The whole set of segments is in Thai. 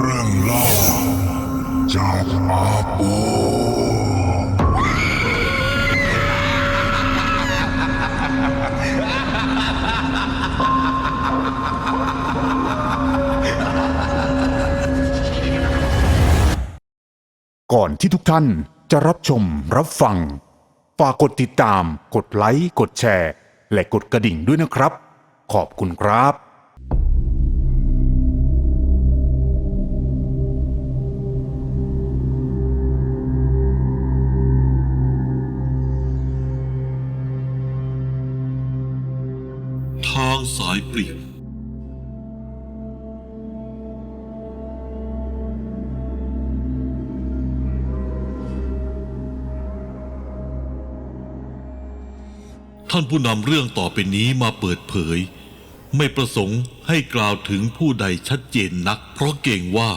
เรื่องเล่าจากอาโปก่อนที่ทุกท่านจะรับชมรับฟัง ฝากกดติดตาม กดไลค์ กดแชร์ และกดกระดิ่งด้วยนะครับ ขอบคุณครับ ท่านผู้นำเรื่องต่อไปนี้มาเปิดเผย ไม่ประสงค์ให้กล่าวถึงผู้ใดชัดเจนนัก เพราะเกรงว่า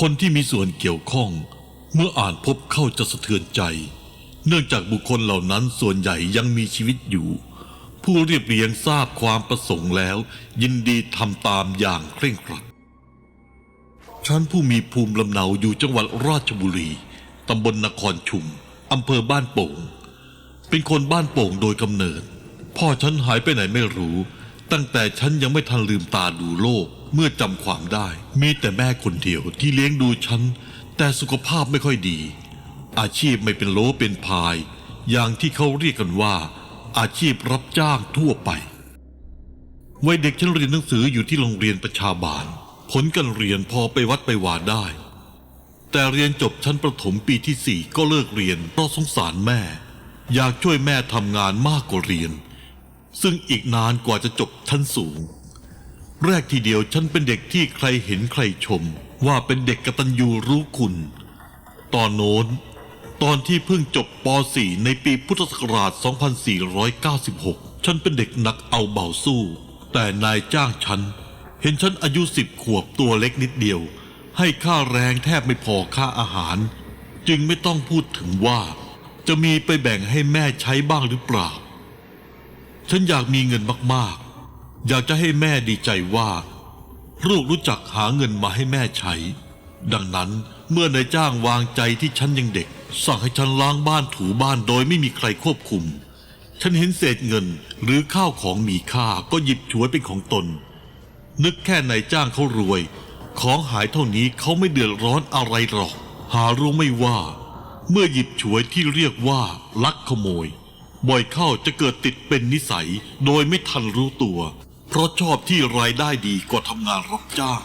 คนที่มีส่วนเกี่ยวข้อง เมื่ออ่านพบเข้าจะสะเทือนใจ เนื่องจากบุคคลเหล่านั้นส่วนใหญ่ยังมีชีวิตอยู่ ผู้เรียบเรียงทราบความประสงค์แล้ว ยินดีทำตามอย่างเคร่งครัดฉันผู้มีภูมิลำเนาอยู่จังหวัดราชบุรีตำบลนครชุมอำเภอบ้านโป่ง เป็นคนบ้านโป่งโดยกำเนิด พ่อฉันหายไปไหนไม่รู้ ตั้งแต่ฉันยังไม่ทันลืมตาดูโลก เมื่อจำความได้ มีแต่แม่คนเดียวที่เลี้ยงดูฉัน แต่สุขภาพไม่ค่อยดี อาชีพไม่เป็นโลเป็นพาย อย่างที่เขาเรียกกันว่า อาชีพรับจ้างทั่วไปวัยเด็กฉันเรียนหนังสืออยู่ที่โรงเรียนประชาบาล ผลการเรียนพอไปวัดไปวาได้ แต่เรียนจบชั้นประถมปีที่สี่ก็เลิกเรียนเพราะสงสารแม่ อยากช่วยแม่ทำงานมากกว่าเรียน ซึ่งอีกนานกว่าจะจบชั้นสูง แรกทีเดียวฉันเป็นเด็กที่ใครเห็นใครชม ว่าเป็นเด็กกตัญญูรู้คุณ ตอนโน้น ตอนที่เพิ่งจบป .4 ในปีพุทธศักราช 2496 ฉันเป็นเด็กหนักเอาเบาสู้ แต่นายจ้างฉัน เห็นฉันอายุสิบขวบตัวเล็กนิดเดียว ให้ค่าแรงแทบไม่พอค่าอาหาร จึงไม่ต้องพูดถึงว่า จะมีไปแบ่งให้แม่ใช้บ้างหรือเปล่า ฉันอยากมีเงินมากๆ อยากจะให้แม่ดีใจว่า ลูกรู้จักหาเงินมาให้แม่ใช้ ดังนั้นเมื่อนายจ้างวางใจที่ฉันยังเด็ก สั่งให้ฉันล้างบ้านถูบ้านโดยไม่มีใครควบคุม ฉันเห็นเศษเงินหรือข้าวของมีค่าก็หยิบฉวยเป็นของตน นึกแค่นายจ้างเขารวย ของหายเท่านี้เขาไม่เดือดร้อนอะไรหรอก หารู้ไม่ว่า เมื่อหยิบฉวยที่เรียกว่าลักขโมย บ่อยเข้าจะเกิดติดเป็นนิสัยโดยไม่ทันรู้ตัว เพราะชอบที่รายได้ดีกว่าทำงานรับจ้าง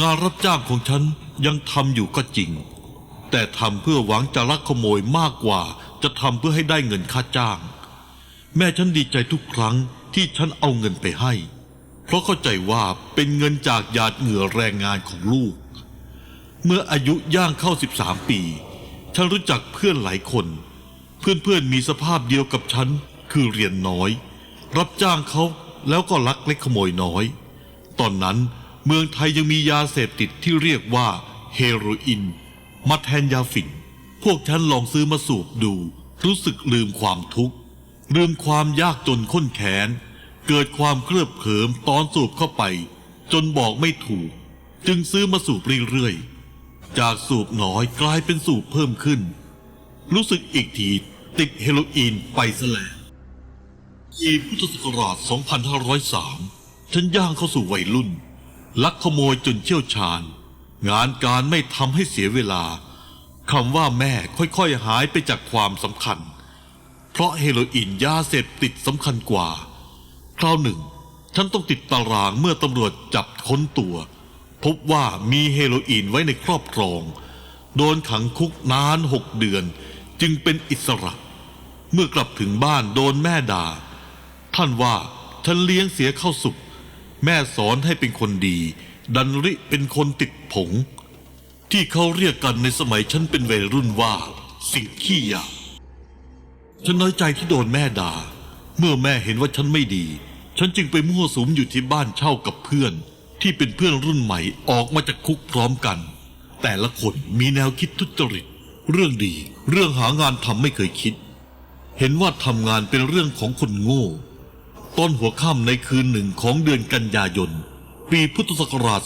งานรับจ้างของฉันยังทำอยู่ก็จริง แต่ทำเพื่อหวังจะลักขโมยมากกว่า จะทำเพื่อให้ได้เงินค่าจ้าง แม่ฉันดีใจทุกครั้งที่ฉันเอาเงินไปให้ เพราะเข้าใจว่าเป็นเงินจากหยาดเหงื่อแรงงานของลูก เมื่ออายุย่างเข้า 13 ปี ฉันรู้จักเพื่อนหลายคน เพื่อนๆมีสภาพเดียวกับฉันคือเรียนน้อย รับจ้างเขาแล้วก็ลักเล็กขโมยน้อย ตอนนั้นเมืองไทยยังมียาเสพติดที่เรียกว่าเฮโรอีนมาแทนยาฝิ่น พวกฉันลองซื้อมาสูบดู รู้สึกลืมความทุกข์ ลืมความยากจนข้นแขนเกิดความเคลือบเขิมตอนสูบเข้าไป จนบอกไม่ถูก จึงซื้อมาสูบเรื่อยๆ จากสูบน้อยกลายเป็นสูบเพิ่มขึ้น รู้สึกอีกทีติดเฮโรอีนไปซะแล้วปีพุทธศักราช 2503 ฉันย่างเข้าสู่วัยรุ่น ลักขโมยจนเชี่ยวชาญ งานการไม่ทำให้เสียเวลาคำว่าแม่ค่อยๆหายไปจากความสำคัญ เพราะเฮโรอีนยาเสพติดสำคัญกว่า คราวหนึ่ง ฉันต้องติดตารางเมื่อตำรวจจับค้นตัว พบว่ามีเฮโรอีนไว้ในครอบครอง โดนขังคุกนานหกเดือน จึงเป็นอิสระ เมื่อกลับถึงบ้านโดนแม่ด่า ท่านว่าฉันเลี้ยงเสียเข้าสุขแม่สอนให้เป็นคนดี ดันริเป็นคนติดผง ที่เขาเรียกกันในสมัยฉันเป็นวัยรุ่นว่า สิ่งขี้ยาฉันน้อยใจที่โดนแม่ด่า เมื่อแม่เห็นว่าฉันไม่ดี ฉันจึงไปมั่วสุมอยู่ที่บ้านเช่ากับเพื่อน ที่เป็นเพื่อนรุ่นใหม่ออกมาจากคุกพร้อมกัน แต่ละคนมีแนวคิดทุจริต เรื่องดี เรื่องหางานทำไม่เคยคิด เห็นว่าทำงานเป็นเรื่องของคนโง่ ตอนหัวค่ำในคืนหนึ่งของเดือนกันยายน ปีพุทธศักราช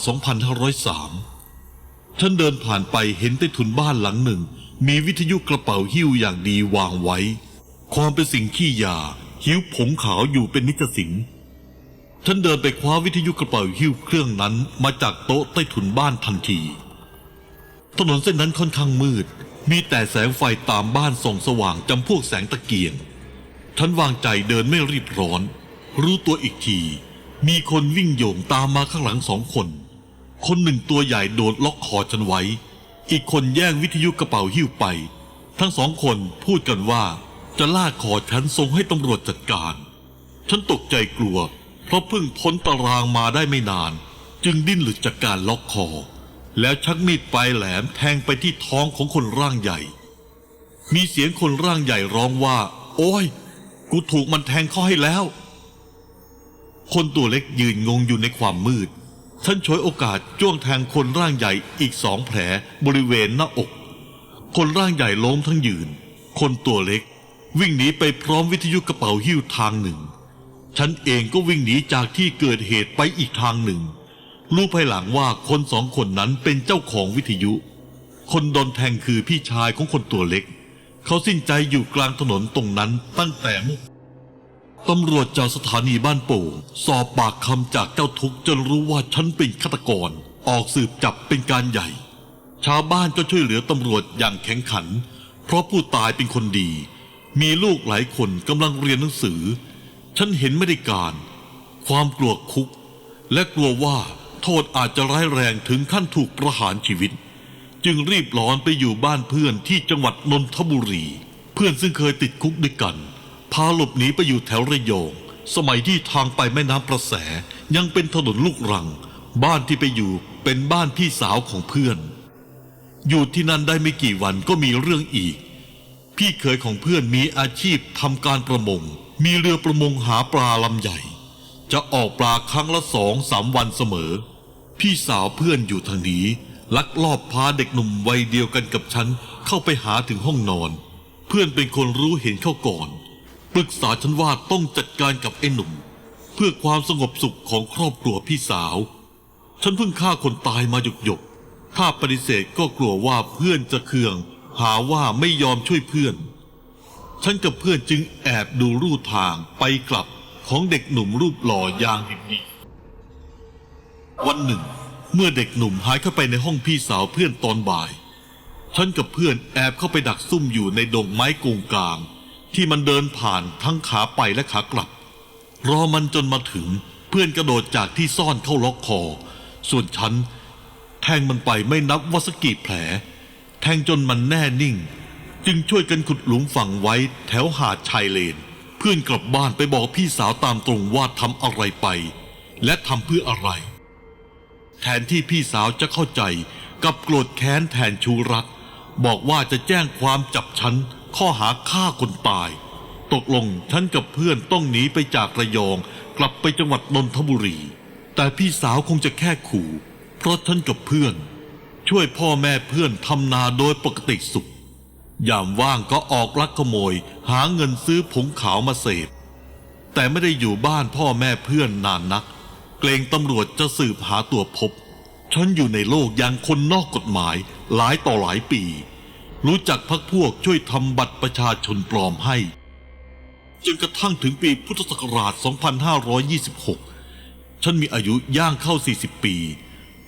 2503 ฉันเดินผ่านไปเห็นใต้ถุนบ้านหลังหนึ่ง มีวิทยุกระเป๋าหิ้วอย่างดีวางไว้ ความเป็นสิ่งขี้ยาหิ้วผงขาวอยู่เป็นนิจสิง ฉันเดินไปคว้าวิทยุกระเป๋าหิ้วเครื่องนั้นมาจากโต๊ะใต้ถุนบ้านทันที ถนนเส้นนั้นค่อนข้างมืด มีแต่แสงไฟตามบ้านส่องสว่างจำพวกแสงตะเกียง ฉันวางใจเดินไม่รีบร้อน รู้ตัวอีกที มีคนวิ่งโยงตามมาข้างหลังสองคน คนหนึ่งตัวใหญ่โดดล็อกคอฉันไว้ อีกคนแย่งวิทยุกระเป๋าหิ้วไป ทั้งสองคนพูดกันว่าจะลากคอฉันส่งให้ตำรวจจัดการ ฉันตกใจกลัว เพราะเพิ่งพ้นตารางมาได้ไม่นาน จึงดิ้นหลุดจากการล็อกคอ แล้วชักมีดปลายแหลมแทงไปที่ท้องของคนร่างใหญ่ มีเสียงคนร่างใหญ่ร้องว่า โอ้ย กูถูกมันแทงเข้าให้แล้ว คนตัวเล็กยืนงงอยู่ในความมืดฉันฉวยโอกาสจ้วงแทงคนร่างใหญ่อีกสองแผลบริเวณหน้าอก คนร่างใหญ่ล้มทั้งยืน คนตัวเล็กวิ่งหนีไปพร้อมวิทยุกระเป๋าหิ้วทางหนึ่ง ฉันเองก็วิ่งหนีจากที่เกิดเหตุไปอีกทางหนึ่ง รู้ภายหลังว่าคนสองคนนั้นเป็นเจ้าของวิทยุ คนโดนแทงคือพี่ชายของคนตัวเล็ก เขาสิ้นใจอยู่กลางถนนตรงนั้นตั้งแต่เมื่อตำรวจจากสถานีบ้านโป่งสอบปากคำจากเจ้าทุกจนรู้ว่าฉันเป็นฆาตกร ออกสืบจับเป็นการใหญ่ ชาวบ้านก็ช่วยเหลือตำรวจอย่างแข็งขัน เพราะผู้ตายเป็นคนดี มีลูกหลายคนกำลังเรียนหนังสือ ฉันเห็นไม่ได้การ ความกลัวคุก และกลัวว่าโทษอาจจะร้ายแรงถึงขั้นถูกประหารชีวิต จึงรีบร้อนไปอยู่บ้านเพื่อนที่จังหวัดนนทบุรี เพื่อนซึ่งเคยติดคุกด้วยกัน พาหลบหนีไปอยู่แถวระยอง สมัยที่ทางไปแม่น้ำประแสยังเป็นถนนลูกรัง บ้านที่ไปอยู่เป็นบ้านพี่สาวของเพื่อน อยู่ที่นั่นได้ไม่กี่วันก็มีเรื่องอีก พี่เคยของเพื่อนมีอาชีพทำการประมง มีเรือประมงหาปลาลำใหญ่ จะออกปลาครั้งละสองสามวันเสมอ พี่สาวเพื่อนอยู่ทางนี้ลักลอบพาเด็กหนุ่มวัยเดียวกันกับฉันเข้าไปหาถึงห้องนอน เพื่อนเป็นคนรู้เห็นเข้าก่อน ปรึกษาฉันว่าต้องจัดการกับไอ้หนุ่ม เพื่อความสงบสุขของครอบครัวพี่สาว ฉันเพิ่งฆ่าคนตายมาหยกหยกถ้าปฏิเสธก็กลัวว่าเพื่อนจะเคือง หาว่าไม่ยอมช่วยเพื่อน ฉันกับเพื่อนจึงแอบดูรูทางไปกลับของเด็กหนุ่มรูปหล่อยางหิบดีวันหนึ่ง เมื่อเด็กหนุ่มหายเข้าไปในห้องพี่สาวเพื่อนตอนบ่าย ฉันกับเพื่อนแอบเข้าไปดักซุ่มอยู่ในดงไม้กงกลาง ที่มันเดินผ่านทั้งขาไปและขากลับ รอมันจนมาถึงเพื่อนกระโดดจากที่ซ่อนเข้าล็อกคอ ส่วนฉันแทงมันไปไม่นับว่าสกกี่แผล แทงจนมันแน่นิ่ง จึงช่วยกันขุดหลุมฝังไว้แถวหาดชายเลน เพื่อนกลับบ้านไปบอกพี่สาวตามตรงว่าทำอะไรไป และทำเพื่ออะไร แทนที่พี่สาวจะเข้าใจกับโกรธแค้นแทนชูรัก บอกว่าจะแจ้งความจับฉันข้อหาฆ่าคนตาย ตกลงฉันกับเพื่อนต้องหนีไปจากระยองกลับไปจังหวัดนนทบุรี แต่พี่สาวคงจะแค่ขู่ เพราะฉันกับเพื่อน ช่วยพ่อแม่เพื่อนทำนาโดยปกติสุข ยามว่างก็ออกลักขโมย หาเงินซื้อผงขาวมาเสพ แต่ไม่ได้อยู่บ้านพ่อแม่เพื่อนนานนัก เกรงตำรวจจะสืบหาตัวพบ ฉันอยู่ในโลกอย่างคนนอกกฎหมายหลายต่อหลายปี รู้จักพักพวกช่วยทำบัตรประชาชนปลอมให้ จนกระทั่งถึงปีพุทธศักราช 2526 ฉันมีอายุย่างเข้า 40 ปี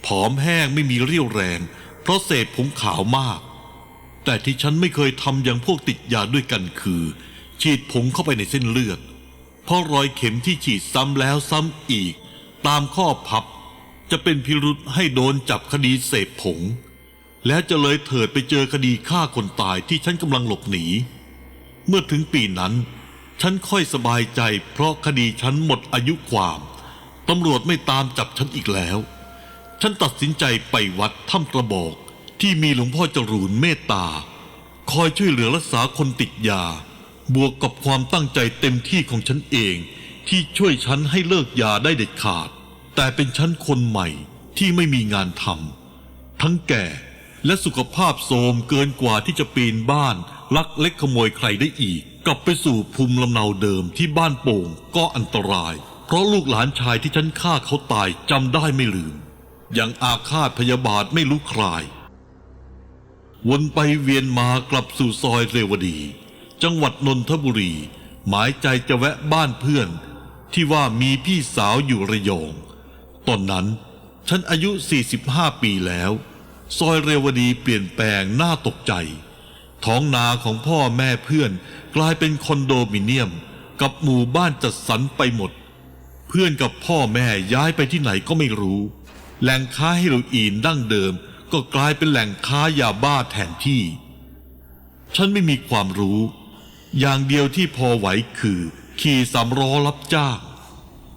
ผอมแห้งไม่มีเรี่ยวแรง เพราะเสพผงขาวมาก แต่ที่ฉันไม่เคยทำอย่างพวกติดยาด้วยกันคือ ฉีดผงเข้าไปในเส้นเลือด เพราะรอยเข็มที่ฉีดซ้ำแล้วซ้ำอีก ตามข้อพับ จะเป็นพิรุษให้โดนจับคดีเสพผง แล้วจะเลยเถิดไปเจอคดีฆ่าคนตายที่ฉันกำลังหลบหนี เมื่อถึงปีนั้น ฉันค่อยสบายใจ เพราะคดีฉันหมดอายุความตำรวจไม่ตามจับฉันอีกแล้ว ฉันตัดสินใจไปวัดถ้ำกระบอกที่มีหลวงพ่อจรูนเมตตา คอยช่วยเหลือรักษาคนติดยา บวกกับความตั้งใจเต็มที่ของฉันเองที่ช่วยฉันให้เลิกยาได้เด็ดขาด แต่เป็นฉันคนใหม่ที่ไม่มีงานทำทั้งแก่และสุขภาพโทรมเกินกว่าที่จะปีนบ้าน ลักเล็กขโมยใครได้อีก กลับไปสู่ภูมิลำเนาเดิมที่บ้านโป่งก็อันตราย เพราะลูกหลานชายที่ฉันฆ่าเขาตายจำได้ไม่ลืม อยังอาฆาตพยาบาทไม่รู้คลาย วนไปเวียนมากลับสู่ซอยเรวดี จังหวัดนนทบุรี หมายใจจะแวะบ้านเพื่อน ที่ว่ามีพี่สาวอยู่ระยองตอนนั้นฉันอายุ 45 ปีแล้ว ซอยเรวดีเปลี่ยนแปลงน่าตกใจ ท้องนาของพ่อแม่เพื่อนกลายเป็นคอนโดมิเนียม กับหมู่บ้านจัดสรรไปหมด เพื่อนกับพ่อแม่ย้ายไปที่ไหนก็ไม่รู้ แหล่งค้าเฮโรอีนดั้งเดิมก็กลายเป็นแหล่งค้ายาบ้าแทนที่ ฉันไม่มีความรู้ อย่างเดียวที่พอไหวคือ ขี่สำล้อรับจ้าง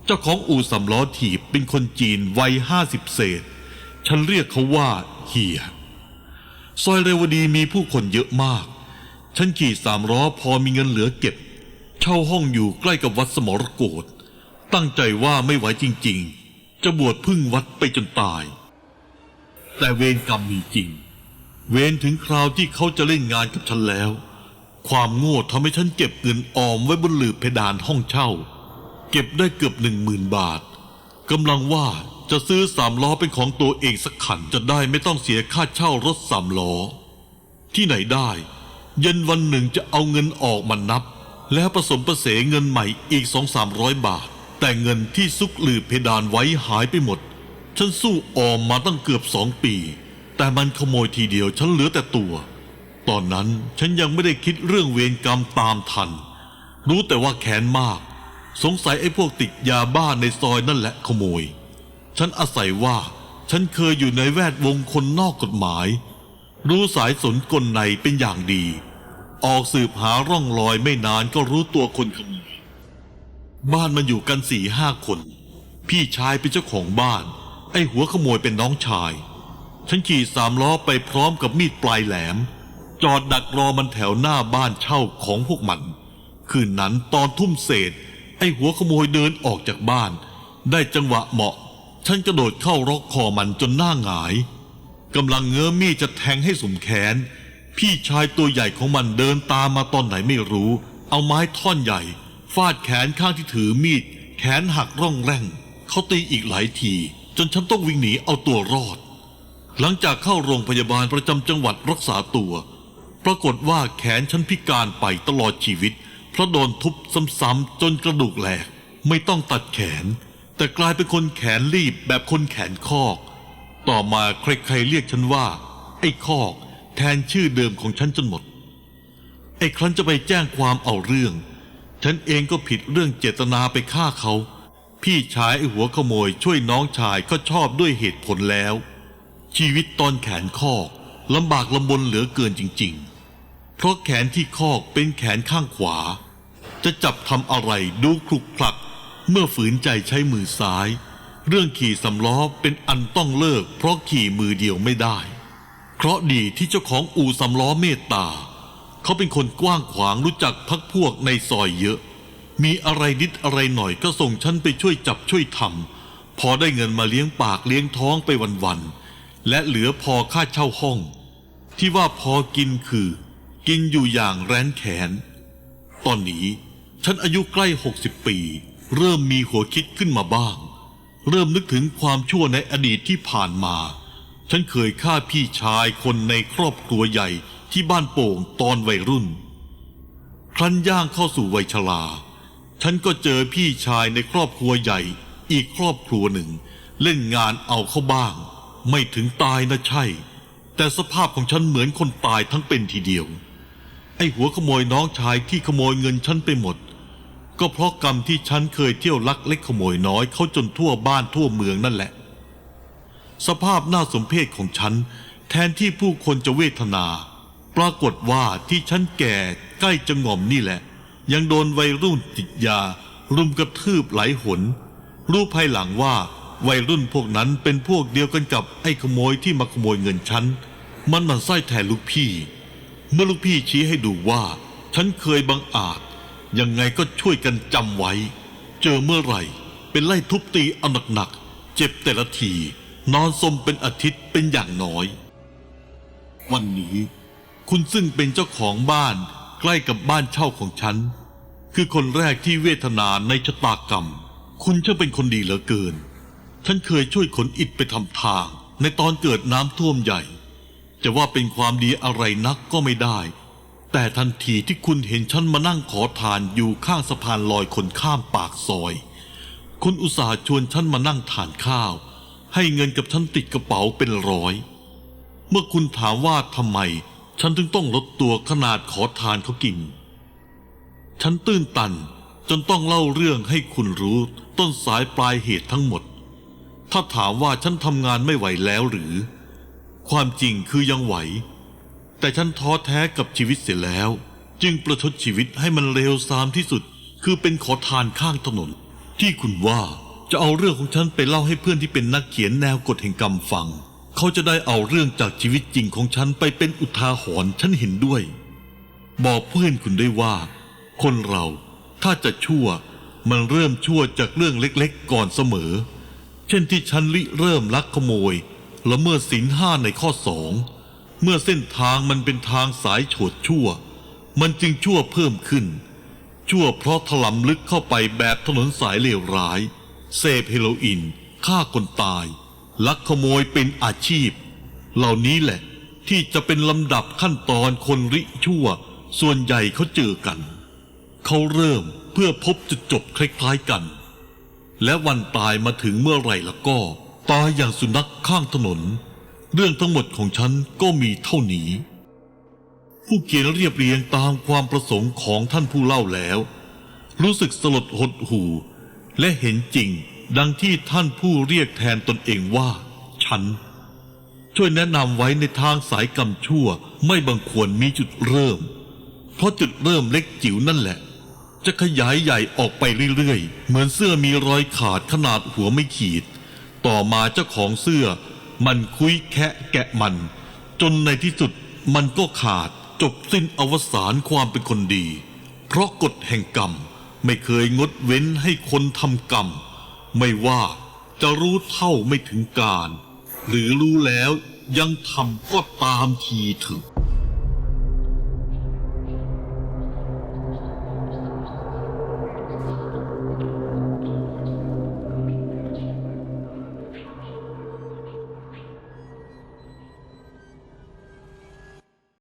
เจ้าของอู่สำล้อถีบเป็นคนจีนวัยห้าสิบเศษ ฉันเรียกเขาว่าเฮีย ซอยเรวดีมีผู้คนเยอะมาก ฉันขี่สามล้อพอมีเงินเหลือเก็บ เช่าห้องอยู่ใกล้กับวัดสมรโกฏตั้งใจว่าไม่ไหวจริง ๆ จะบวชพึ่งวัดไปจนตาย แต่เวรกรรมมีจริง เวรถึงคราวที่เขาจะเล่นงานกับฉันแล้ว ความโง่ทำให้ฉันเก็บเงินออมไว้บนหลืบเพดานห้องเช่า เก็บได้เกือบหนึ่งหมื่นบาทกำลังว่าจะซื้อสามล้อเป็นของตัวเองสักคันจะได้ไม่ต้องเสียค่าเช่ารถสามล้อ ที่ไหนได้ เย็นวันหนึ่งจะเอาเงินออกมานับ แล้วผสมประเสเงินใหม่อีกสองสามร้อยบาท แต่เงินที่ซุกหลืบเพดานไว้หายไปหมด ฉันสู้ออมมาตั้งเกือบสองปี แต่มันขโมยทีเดียวฉันเหลือแต่ตัว ตอนนั้นฉันยังไม่ได้คิดเรื่องเวรกรรมตามทัน รู้แต่ว่าแค้นมาก สงสัยไอ้พวกติดยาบ้าในซอยนั่นแหละขโมย ฉันอาศัยว่าฉันเคยอยู่ในแวดวงคนนอกกฎหมาย รู้สายสนกลในเป็นอย่างดี ออกสืบหาร่องรอยไม่นานก็รู้ตัวคนขโมย บ้านมันอยู่กันสี่ห้าคน พี่ชายเป็นเจ้าของบ้าน ไอ้หัวขโมยเป็นน้องชาย ฉันขี่สามล้อไปพร้อมกับมีดปลายแหลม จอดดักรอมันแถวหน้าบ้านเช่าของพวกมัน คืนนั้นตอนทุ่มเศษ ไอ้หัวขโมยเดินออกจากบ้าน ได้จังหวะเหมาะ ฉันกระโดดเข้าร็อกคอมันจนหน้าหงายกำลังเงื้อมีดจะแทงให้สมแขน พี่ชายตัวใหญ่ของมันเดินตามมาตอนไหนไม่รู้ เอาไม้ท่อนใหญ่ ฟาดแขนข้างที่ถือมีด แขนหักร่องแร่ง เขาตีอีกหลายที จนฉันต้องวิ่งหนีเอาตัวรอด หลังจากเข้าโรงพยาบาลประจำจังหวัดรักษาตัว ปรากฏว่าแขนฉันพิการไปตลอดชีวิต เพราะโดนทุบซ้ำๆจนกระดูกแหลก ไม่ต้องตัดแขน แต่กลายเป็นคนแขนรีบแบบคนแขนคอก ต่อมาใครๆเรียกฉันว่า ไอ้คอกแทนชื่อเดิมของฉันจนหมดไอ้ครั้นจะไปแจ้งความเอาเรื่อง ฉันเองก็ผิดเรื่องเจตนาไปฆ่าเขา พี่ชายไอ้หัวขโมยช่วยน้องชายก็ชอบด้วยเหตุผลแล้ว ชีวิตตอนแขนคอกลำบากลำบนเหลือเกินจริง ๆ เพราะแขนที่คอกเป็นแขนข้างขวา จะจับทำอะไรดูคลุกคลัก เมื่อฝืนใจใช้มือซ้าย เรื่องขี่สำล้อเป็นอันต้องเลิก เพราะขี่มือเดียวไม่ได้เพราะดีที่เจ้าของอู่สำล้อเมตตา เขาเป็นคนกว้างขวางรู้จักพักพวกในซอยเยอะ มีอะไรนิดอะไรหน่อยก็ส่งฉันไปช่วยจับช่วยทำพอได้เงินมาเลี้ยงปากเลี้ยงท้องไปวันๆและเหลือพอค่าเช่าห้อง ที่ว่าพอกินคือ กินอยู่อย่างแร้นแขน ตอนนี้ฉันอายุใกล้ 60 ปี เริ่มมีหัวคิดขึ้นมาบ้าง เริ่มนึกถึงความชั่วในอดีตที่ผ่านมา ฉันเคยฆ่าพี่ชายคนในครอบครัวใหญ่ ที่บ้านโป่งตอนวัยรุ่น ครั้นย่างเข้าสู่วัยชราฉันก็เจอพี่ชายในครอบครัวใหญ่ อีกครอบครัวหนึ่ง เล่นงานเอาเข้าบ้าง ไม่ถึงตายนะใช่ แต่สภาพของฉันเหมือนคนตายทั้งเป็นทีเดียว ไอ้หัวขโมยน้องชายที่ขโมยเงินฉันไปหมด ก็เพราะกรรมที่ฉันเคยเที่ยวลักเล็กขโมยน้อยเขาจนทั่วบ้านทั่วเมืองนั่นแหละ สภาพน่าสมเพชของฉัน แทนที่ผู้คนจะเวทนา ปรากฏว่าที่ฉันแก่ใกล้จะง่อมนี่แหละ ยังโดนวัยรุ่นติดยา รุมกระทืบหลายหน รู้ภายหลังว่าวัยรุ่นพวกนั้นเป็นพวกเดียวกันกับไอ้ขโมยที่มาขโมยเงินฉัน มันมันไส้แทนลูกพี่ เมื่อลูกพี่ชี้ให้ดูว่า ฉันเคยบังอาจ ยังไงก็ช่วยกันจำไว้ เจอเมื่อไหร่ เป็นไล่ทุบตีเอาหนักๆเจ็บแต่ละที นอนสมเป็นอาทิตย์เป็นอย่างน้อย วันนี้ คุณซึ่งเป็นเจ้าของบ้านใกล้กับบ้านเช่าของฉัน คือคนแรกที่เวทนาในชะตากรรม คุณช่างเป็นคนดีเหลือเกิน ฉันเคยช่วยขนอิฐไปทำทาง ในตอนเกิดน้ำท่วมใหญ่ จะว่าเป็นความดีอะไรนักก็ไม่ได้ แต่ทันทีที่คุณเห็นฉันมานั่งขอทานอยู่ข้างสะพานลอยคนข้ามปากซอย คุณอุตส่าห์ชวนฉันมานั่งทานข้าว ให้เงินกับฉันติดกระเป๋าเป็นร้อย เมื่อคุณถามว่าทำไม ฉันถึงต้องลดตัวขนาดขอทานเขากิน ฉันตื้นตันจนต้องเล่าเรื่องให้คุณรู้ต้นสายปลายเหตุทั้งหมด ถ้าถามว่าฉันทำงานไม่ไหวแล้วหรือ ความจริงคือยังไหว แต่ฉันท้อแท้กับชีวิตเสียแล้ว จึงประชดชีวิตให้มันเลวทรามที่สุด คือเป็นขอทานข้างถนน ที่คุณว่าจะเอาเรื่องของฉันไปเล่าให้เพื่อนที่เป็นนักเขียนแนวกฎแห่งกรรมฟัง เขาจะได้เอาเรื่องจากชีวิตจริงของฉันไปเป็นอุทาหรณ์ฉันเห็นด้วย บอกเพื่อนคุณได้ว่า คนเราถ้าจะชั่วมันเริ่มชั่วจากเรื่องเล็กๆ ก่อนเสมอ เช่นที่ฉันริเริ่มลักขโมยละเมิดศีลห้าในข้อสองเมื่อเส้นทางมันเป็นทางสายโฉดชั่ว มันจึงชั่วเพิ่มขึ้น ชั่วเพราะถลำลึกเข้าไปแบบถนนสายเลวร้าย เสพเฮโรอีนฆ่าคนตาย ลักขโมยเป็นอาชีพ เหล่านี้แหละที่จะเป็นลำดับขั้นตอนคนริชั่ว ส่วนใหญ่เขาเจอกัน เขาเริ่มเพื่อพบจุดจบคล้ายๆกัน และวันตายมาถึงเมื่อไหร่แล้วก็ ตายอย่างสุนัขข้างถนน เรื่องทั้งหมดของฉันก็มีเท่านี้ ผู้เขียนเรียบเรียงตามความประสงค์ของท่านผู้เล่าแล้ว รู้สึกสลดหดหู่และเห็นจริง ดังที่ท่านผู้เรียกแทนตนเองว่า ฉัน ช่วยแนะนำไว้ในทางสายกรรมชั่วไม่บังควรมีจุดเริ่ม เพราะจุดเริ่มเล็กจิ๋วนั่นแหละ จะขยายใหญ่ออกไปเรื่อยๆ เหมือนเสื้อมีรอยขาดขนาดหัวไม่ขีด ต่อมาเจ้าของเสื้อ มันคุยแคะแกะมัน จนในที่สุดมันก็ขาดจบสิ้นอวสานความเป็นคนดี เพราะกฎแห่งกรรมไม่เคยงดเว้นให้คนทำกรรม ไม่ว่าจะรู้เท่าไม่ถึงการ หรือรู้แล้วยังทำก็ตามทีเถึง